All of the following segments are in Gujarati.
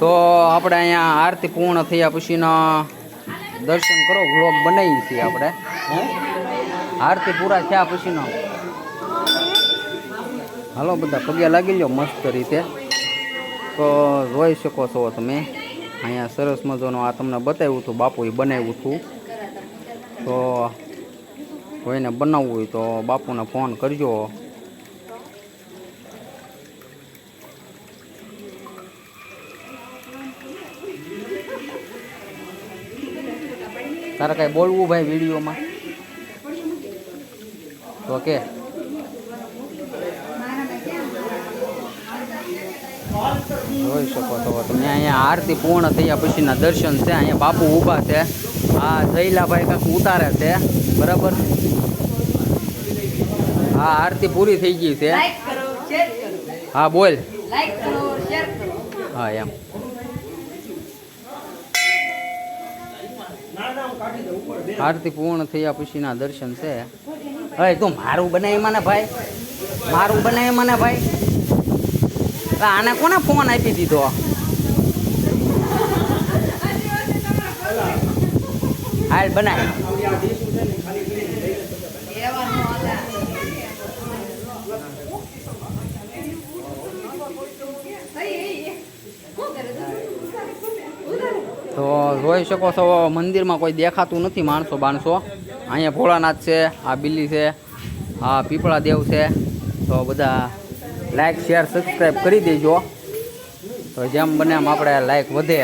તો આપણે અહીંયા આરતી પૂર્ણ થયા પછીના દર્શન કરો વ્લોગ બનાવીએ છીએ આપણે. આરતી પૂરા થયા પછીનો. હાલો બધા પગે લાગી લ્યો મસ્ત રીતે. તો જોઈ શકો છો તમે. અહીંયા સરસ મજાનું આ તમને બતાવ્યું હતું, બાપુએ બનાવ્યું હતું. તો કોઈને બનાવવું હોય તો બાપુને ફોન કરજો. તારે કાંઈ બોલવું ભાઈ વિડીયોમાં? તો કે? જોઈ શકો છો તમે અહીંયા આરતી પૂર્ણ થયા પછીના દર્શન છે અહીંયા બાપુ ઊભા છે. આ જયલાભાઈ કાંઈક ઉતારે છે બરાબર? હા આરતી પૂરી થઈ ગઈ છે. હા બોલ. હા એમ. આરતી પૂર્ણ થયા પછીના દર્શન છે. હવે તું મારું બનાવી મને ભાઈ. મારું બનાવી મને ભાઈ. આને કોને ફોન આપી દીધો? હાલ બનાય. તો જોઈ શકો છો, મંદિરમાં કોઈ દેખાતું નથી માણસો બાણસો. અહીંયા ભોળાનાથ છે, આ બિલ્લી છે, આ પીપળા દેવ છે. તો બધા લાઈક શેર સબસ્ક્રાઈબ કરી દેજો. તો જેમ બને એમ આપણે લાઈક વધે.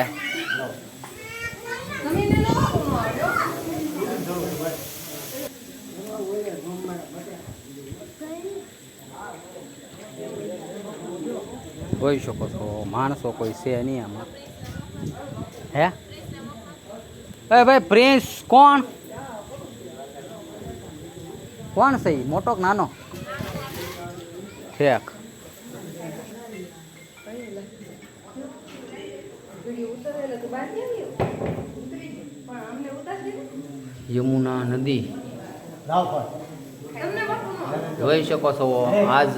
જોઈ શકો છો, માણસો કોઈ છે નહીં આમાં. હે? એ ભાઈ, પ્રિન્સ કોણ? કોણ છે મોટો કે નાનો? ઠેક. યમુના નદી. જોઈ શકો છો, આજ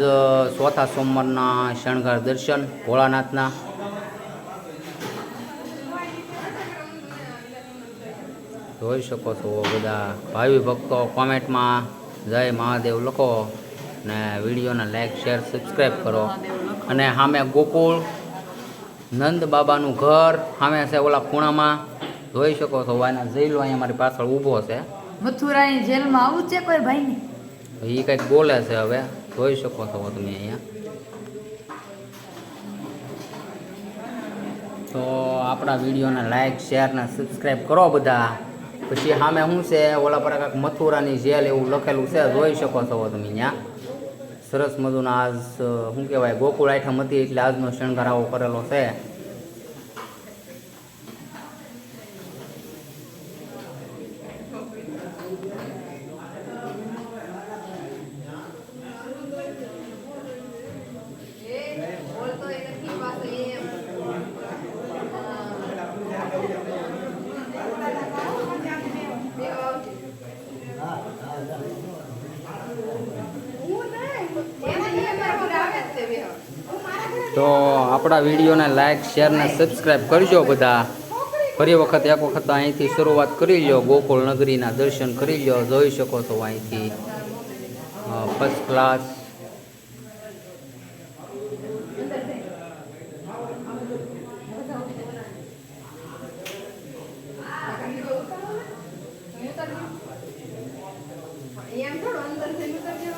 ચોથા સોમવારના શણગાર દર્શન ભોળાનાથના. જોઈ શકો છો બધા ભાવિ ભક્તો કોમેન્ટમાં. જય મહાદેવ લખો ને વિડીયોને લાઈક શેર સબસ્ક્રાઈબ કરો. અને સામે ગોકુળ નંદ બાબાનું ઘર સામે છે ઓલા ખૂણામાં. જોઈ શકો છો વાયના જઈલો અહીંયા મારી પાછળ ઊભો છે. મથુરાની જેલમાં આવું છે કોઈ ભાઈ એ કંઈક બોલે છે હવે. જોઈ શકો છો તમે અહીંયા. તો આપણા વિડીયોને લાઈક શેર ને સબસ્ક્રાઈબ કરો બધા. પછી સામે શું છે? ઓલા પર કાંક મથુરાની જેલ એવું લખેલું છે. જોઈ શકો છો તમે અહીંયા સરસ મજુનો આજ શું કહેવાય, ગોકુળ આઈઠમ હતી એટલે આજનો શણગાર કરેલો છે. તો આપણા વિડીયોને લાઈક શેર ને સબસ્ક્રાઈબ કરજો બધા. ફરી વખત એક વખત અહીંથી શરૂઆત કરી લો ગોકુળ નગરીના દર્શન કરી લો જોઈ શકો છો અહીંથી. ફર્સ્ટ ક્લાસ એમ થોડું અંદર ઉતરજો.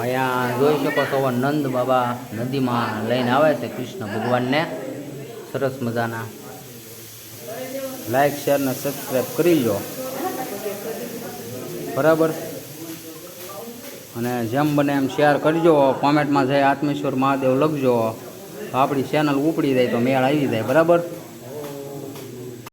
અહીંયા જોઈ શકો છો નંદ બાબા નદીમાં લઈને આવે છે કૃષ્ણ ભગવાનને. સરસ મજાના. લાઈક શેર ને સબસ્ક્રાઈબ કરી લો બરાબર? અને જેમ બને એમ શેર કરજો. કોમેન્ટમાં જય આત્મેશ્વર મહાદેવ લખજો. તો આપણી ચેનલ ઉપડી જાય તો મેળ આવી જાય. બરાબર?